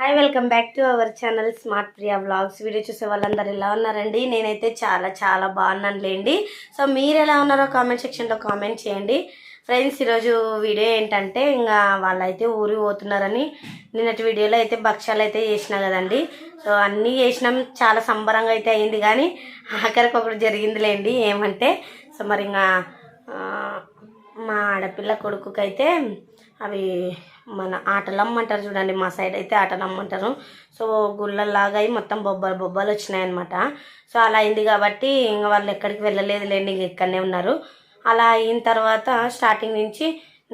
Hi welcome back to our channel smart Priya vlogs video చూసే వాళ్ళందరూ ఎలా ఉన్నారండి? నేనైతే చాలా చాలా బాగున్నాను లేండి. సో మీరు ఎలా ఉన్నారో కామెంట్ సెక్షన్లో కామెంట్ చేయండి. ఫ్రెండ్స్ ఈరోజు వీడియో ఏంటంటే ఇంకా వాళ్ళైతే ఊరి పోతున్నారని నిన్నటి వీడియోలో అయితే భక్ష్యాలు అయితే చేసిన కదండి. సో అన్నీ చేసినాం. చాలా సంబరంగా అయితే అయింది కానీ ఆఖరికి ఒకటి జరిగిందిలేండి ఏమంటే సో మరి ఇంకా మా ఆడపిల్ల కొడుకుకైతే అవి మన ఆటలమ్మంటారు చూడండి మా సైడ్ అయితే ఆటలమ్మంటారు. సో గుళ్ళలాగా అయి మొత్తం బొబ్బలు బొబ్బలు వచ్చినాయి అనమాట సో అలా అయింది కాబట్టి ఇంకా వాళ్ళు ఎక్కడికి వెళ్ళలేదు లేండి ఇంక ఇక్కడనే ఉన్నారు. అలా అయిన తర్వాత స్టార్టింగ్ నుంచి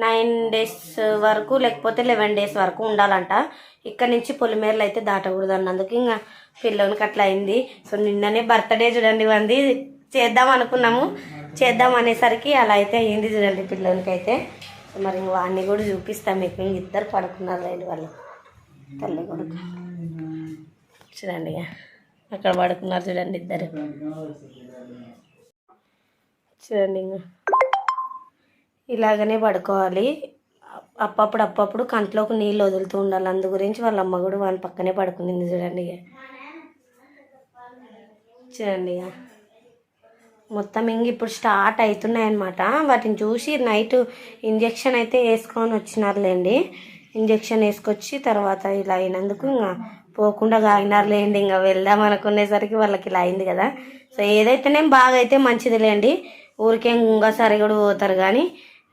నైన్ డేస్ వరకు లేకపోతే లెవెన్ డేస్ వరకు ఉండాలంట. ఇక్కడ నుంచి పొలిమేరలు అయితే దాటకూడదు అన్నందుకు ఇంకా పిల్లలకి అట్లా అయింది. సో నిన్ననే బర్త్డే చూడండి వంది చేద్దాం అనుకున్నాము. చేద్దాం అనేసరికి అలా అయితే అయ్యింది చూడండి పిల్లలకి అయితే సో మరి వాడిని కూడా చూపిస్తాం మీకు ఇద్దరు పడుకున్నారు రైలు వాళ్ళు. తల్లి కొడుకు. చూడండి ఇక అక్కడ పడుకున్నారు చూడండి ఇద్దరు. చూడండి ఇలాగనే పడుకోవాలి. అప్పప్పుడు అప్పప్పుడు కంట్లోకి నీళ్ళు వదులుతూ ఉండాలి. అందు గురించి వాళ్ళ అమ్మ కూడా వాళ్ళ పక్కనే పడుకునింది చూడండి ఇక చూడండి ఇక మొత్తం ఇంక ఇప్పుడు స్టార్ట్ అవుతున్నాయి అనమాట వాటిని చూసి నైట్ ఇంజెక్షన్ అయితే వేసుకొని వచ్చినారులేండి. ఇంజెక్షన్ వేసుకొచ్చి తర్వాత ఇలా అయినందుకు ఇంకా పోకుండా కాగినారులేండి ఇంకా వెళ్దాం అనుకునేసరికి వాళ్ళకి ఇలా అయింది కదా. సో ఏదైతేనే బాగా అయితే మంచిదిలేండి. ఊరికే ఇంకా సరిగడు పోతారు కానీ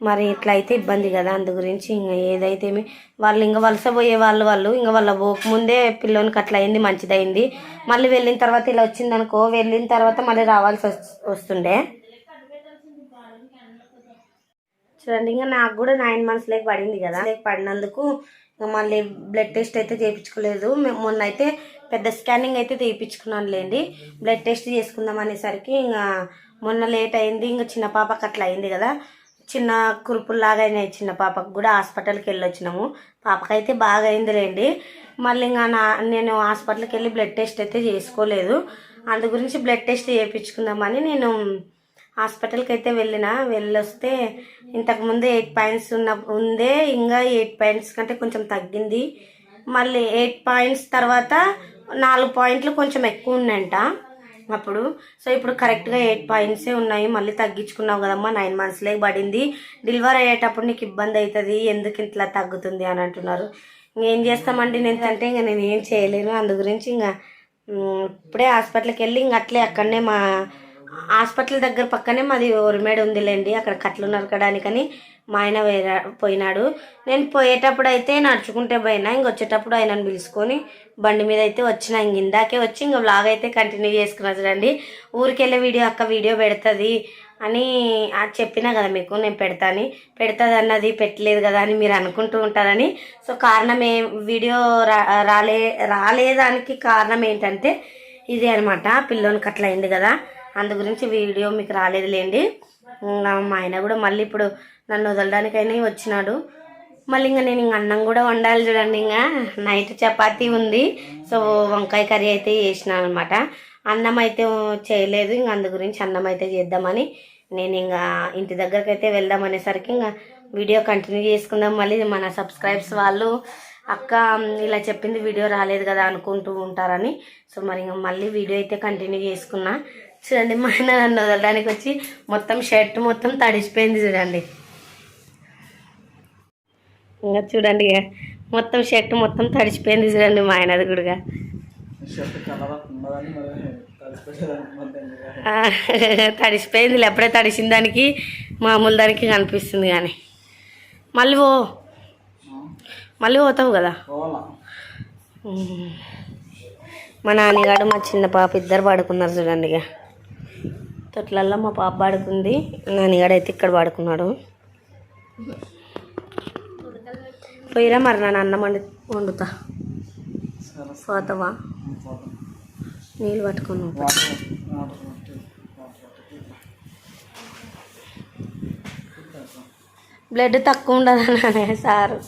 మరి ఇట్లా అయితే ఇబ్బంది కదా అందు గురించి ఇంకా ఏదైతే వాళ్ళు ఇంకా వలస పోయే వాళ్ళు వాళ్ళు ఇంకా వాళ్ళ పోకముందే పిల్లోనికి అట్లా అయింది మంచిదైంది మళ్ళీ వెళ్ళిన తర్వాత ఇలా వచ్చింది అనుకో వెళ్ళిన తర్వాత మళ్ళీ రావాల్సి వస్- వస్తుండే. చూడండి ఇంకా నాకు కూడా నైన్ మంత్స్ లేక పడింది కదా. లేక పడినందుకు ఇంకా మళ్ళీ బ్లడ్ టెస్ట్ అయితే చేయించుకోలేదు. మొన్న అయితే పెద్ద స్కానింగ్ అయితే తీయించుకున్నాను లేండి బ్లడ్ టెస్ట్ చేసుకుందాం అనేసరికి ఇంకా మొన్న లేట్ అయింది ఇంకా చిన్న పాపకి అట్లా అయింది కదా. చిన్న కురుపుల్లాగా అయినాయి చిన్న పాపకు కూడా హాస్పిటల్కి వెళ్ళి వచ్చినాము పాపకైతే బాగా అయిందిలేండి మళ్ళీ ఇంకా నా నేను హాస్పిటల్కి వెళ్ళి బ్లడ్ టెస్ట్ అయితే చేసుకోలేదు. అందు గురించి బ్లడ్ టెస్ట్ చేయించుకుందామని నేను హాస్పిటల్కి అయితే వెళ్ళిన. వెళ్ళొస్తే ఇంతకుముందు ఎయిట్ పాయింట్స్ ఉన్న ఉందే ఇంకా ఎయిట్ పాయింట్స్ కంటే కొంచెం తగ్గింది. మళ్ళీ ఎయిట్ పాయింట్స్ తర్వాత నాలుగు పాయింట్లు కొంచెం ఎక్కువ ఉందంట అప్పుడు సో ఇప్పుడు కరెక్ట్గా ఎయిట్ పాయింట్సే ఉన్నాయి. మళ్ళీ తగ్గించుకున్నావు కదమ్మా నైన్ మంత్స్లే పడింది. డెలివరీ అయ్యేటప్పుడు నీకు ఇబ్బంది అవుతుంది. ఎందుకు ఇట్లా తగ్గుతుంది అని అంటున్నారు. ఇంకేం చేస్తామండి? నేను అంటే ఇంకా నేను ఏం చేయలేను. అందు గురించి ఇంకా ఇప్పుడే హాస్పిటల్కి వెళ్ళి ఇంక అట్లే అక్కడనే మా హాస్పిటల్ దగ్గర పక్కనే మాది ఉరిమేడు ఉందిలేండి. అక్కడ కట్లు నరకడానికని మా ఆయన వేరా పోయినాడు. నేను పోయేటప్పుడు అయితే నడుచుకుంటే పోయినా ఇంక వచ్చేటప్పుడు ఆయనను పిలుచుకొని బండి మీద అయితే వచ్చిన. ఇంక ఇందాకే వచ్చి ఇంక బ్లాగ్ అయితే కంటిన్యూ చేసుకున్నా చూడండి ఊరికెళ్ళే వీడియో అక్క వీడియో పెడుతుంది అని చెప్పినా కదా మీకు నేను పెడతాను. పెడుతుంది అన్నది పెట్టలేదు కదా అని మీరు అనుకుంటూ ఉంటారని. సో కారణం ఏ వీడియో రా రాలే రాలేదానికి కారణం ఏంటంటే ఇది అనమాట పిల్లోనికి అట్లా అయింది కదా. అందు గురించి వీడియో మీకు రాలేదులేండి. ఇంకా మా ఆయన కూడా మళ్ళీ ఇప్పుడు నన్ను వదలడానికైనా వచ్చినాడు. మళ్ళీ ఇంకా నేను ఇంక అన్నం కూడా వండాలి చూడండి ఇంకా. నైట్ చపాతీ ఉంది. సో వంకాయ కర్రీ అయితే చేసినాను అనమాట అన్నం అయితే చేయలేదు. ఇంక అందు గురించి అన్నం అయితే చేద్దామని నేను ఇంకా ఇంటి దగ్గరికి అయితే వెళ్దాం అనేసరికి ఇంకా వీడియో కంటిన్యూ చేసుకుందాం. మళ్ళీ మన సబ్స్క్రైబ్స్ వాళ్ళు అక్క ఇలా చెప్పింది వీడియో రాలేదు కదా అనుకుంటూ ఉంటారని. సో మరి ఇంకా మళ్ళీ వీడియో అయితే కంటిన్యూ చేసుకున్నా. చూడండి మా ఆయన నన్ను వదలడానికి వచ్చి మొత్తం షర్ట్ మొత్తం తడిసిపోయింది చూడండి. ఇంకా చూడండి ఇక మొత్తం షర్ట్ మొత్తం తడిసిపోయింది చూడండి మా ఆయనది కూడా. తడిసిపోయింది ఎప్పుడే తడిసిన దానికి మామూలు దానికి కనిపిస్తుంది కానీ. మళ్ళీ ఓ మళ్ళీ పోతావు కదా. మా నాన్నగాడు మా చిన్న పాప ఇద్దరు పడుకున్నారు చూడండి ఇక. తొట్లల్లో మా పాప పడుకుంది. నాన్నగాడైతే ఇక్కడ పడుకున్నాడు. పోయిరా మరి నన్ను అన్నం వండి వండుతా. పోతావా? నీళ్ళు పట్టుకొని బ్లడ్ తక్కువ ఉండదనే సారు.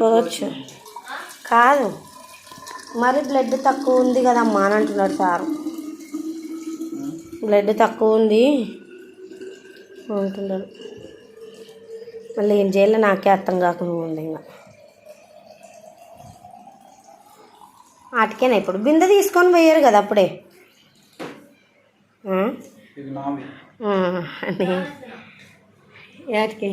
పోవచ్చు. కాదు. మరి బ్లడ్ తక్కువ ఉంది కదమ్మా అని అంటున్నాడు సారు. బ్లడ్ తక్కువ ఉంది అంటున్నాడు మళ్ళీ ఏం చేయాలో నాకే అర్థం కాకుండా ఉంది ఇంకా. వాటికేనా ఇప్పుడు? బిందె తీసుకొని పోయారు కదా అప్పుడే. వాటికి?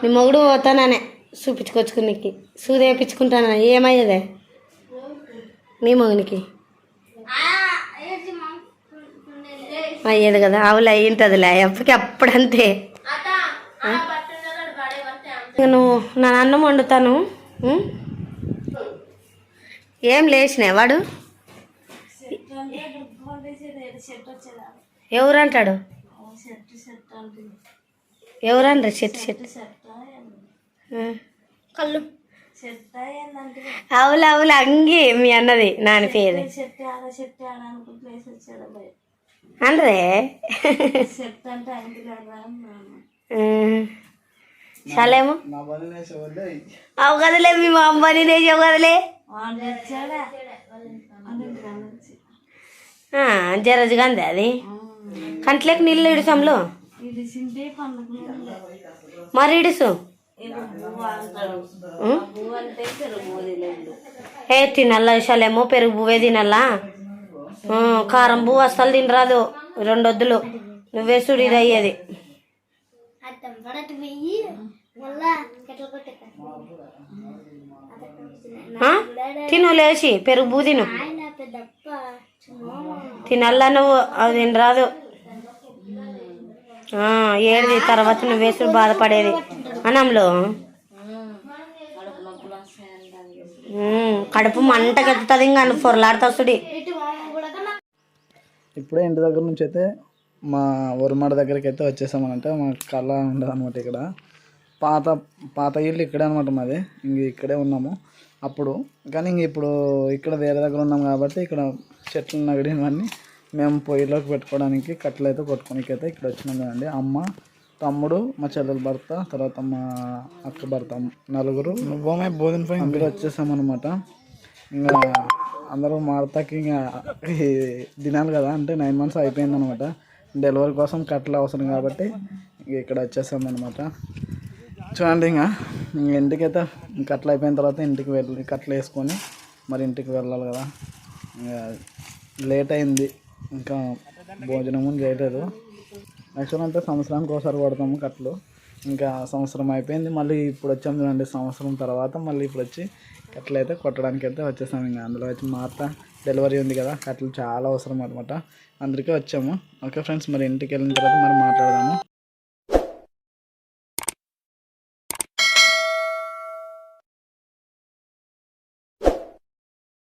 నీ మొగుడు పోతాననే. చూపించుకొచ్చుకునికి. సూది వేయించుకుంటానా ఏమయ్యేదే? నీ మొగునికి. అయ్యేది కదా ఆవులు అయ్యి ఉంటుందిలే అప్పటికి అప్పుడంతే. నువ్వు నా అన్నం వండుతాను? ఏం లేచినాయి? వాడు? ఎవరంటాడు? ఎవరంటారు చెట్టు చెట్టు. కళ్ళు. అవులు అవులు అంగి మీ అన్నది నాని పేరు. అంటే చాలేమో అవు కదలే మీ మా అమ్మని నేసావు కదలే? జరజుగా అంది? అది కంట్లోకి నీళ్ళు ఇడుసంలో ఇది సింటే పండుగ మరి ఇడుసు? ఏ తినల్లా విషయాలేమో పెరుగు పువ్వే తినల్లా? కారం పువ్వు అస్సలు తినరాదు. రెండు వద్దులు నువ్వే సుడి ఇది అయ్యేది అర్థం పడటి వెయ్యి మళ్ళా కెట్ల కొట్టే ఆ? తిను లేచి పెరుగు పువ్వు తిను. తినల్లా నువ్వు? అది తినరాదు. ఆ, ఏడిది? తర్వాత నువ్వు వేసుడు బాధపడేది. అనంలో కడుపు నొప్పులు ఇంకా పొరలాడుతుంది ఇప్పుడే ఇంటి దగ్గర నుంచి అయితే మా ఉరుమాడ దగ్గరికి అయితే వచ్చేసామనంటే. మా కళ్ళ ఉండదు అనమాట ఇక్కడ. పాత పాత ఇల్లు ఇక్కడే అనమాట మాది. ఇంక ఇక్కడే ఉన్నాము. అప్పుడు. కానీ ఇంక ఇప్పుడు ఇక్కడ వేరే దగ్గర ఉన్నాం కాబట్టి ఇక్కడ చెట్లు నగడినవన్నీ మేము పొయ్యిలోకి పెట్టుకోవడానికి కట్టెలు అయితే కొట్టుకోనికి అయితే ఇక్కడ వచ్చినాం కదండి. అమ్మ తమ్ముడు మా చెల్లెల భర్త తర్వాత మా అక్క భర్త నలుగురు. నువ్వమే బోధిన పోయి అందరూ వచ్చేసామన్నమాట. ఇంకా అందరూ మారతాకి ఇంకా దినాలు కదా అంటే నైన్ మంత్స్ అయిపోయింది అనమాట డెలివరీ కోసం కట్టలు అవసరం కాబట్టి ఇంక ఇక్కడ వచ్చేసాం అనమాట చూడండి ఇంకా ఇంక ఇంటికైతే కట్టలు అయిపోయిన తర్వాత ఇంటికి వెళ్ళి కట్టలు వేసుకొని మరి ఇంటికి వెళ్ళాలి కదా. ఇంకా లేట్ అయింది ఇంకా భోజనం చేయలేదు. యాక్చువల్ అంటే సంవత్సరానికి ఒకసారి కొడతాము కట్టలు ఇంకా సంవత్సరం అయిపోయింది. మళ్ళీ ఇప్పుడు వచ్చాం చూడండి సంవత్సరం తర్వాత మళ్ళీ ఇప్పుడు వచ్చి కట్టలు అయితే కొట్టడానికి అయితే వచ్చేసాము ఇంకా అందులో వచ్చి మా అత్త డెలివరీ ఉంది కదా కట్టలు చాలా అవసరం అనమాట అందరికీ వచ్చాము. ఓకే ఫ్రెండ్స్ మరి ఇంటికి వెళ్ళిన తర్వాత మరి మాట్లాడదాము.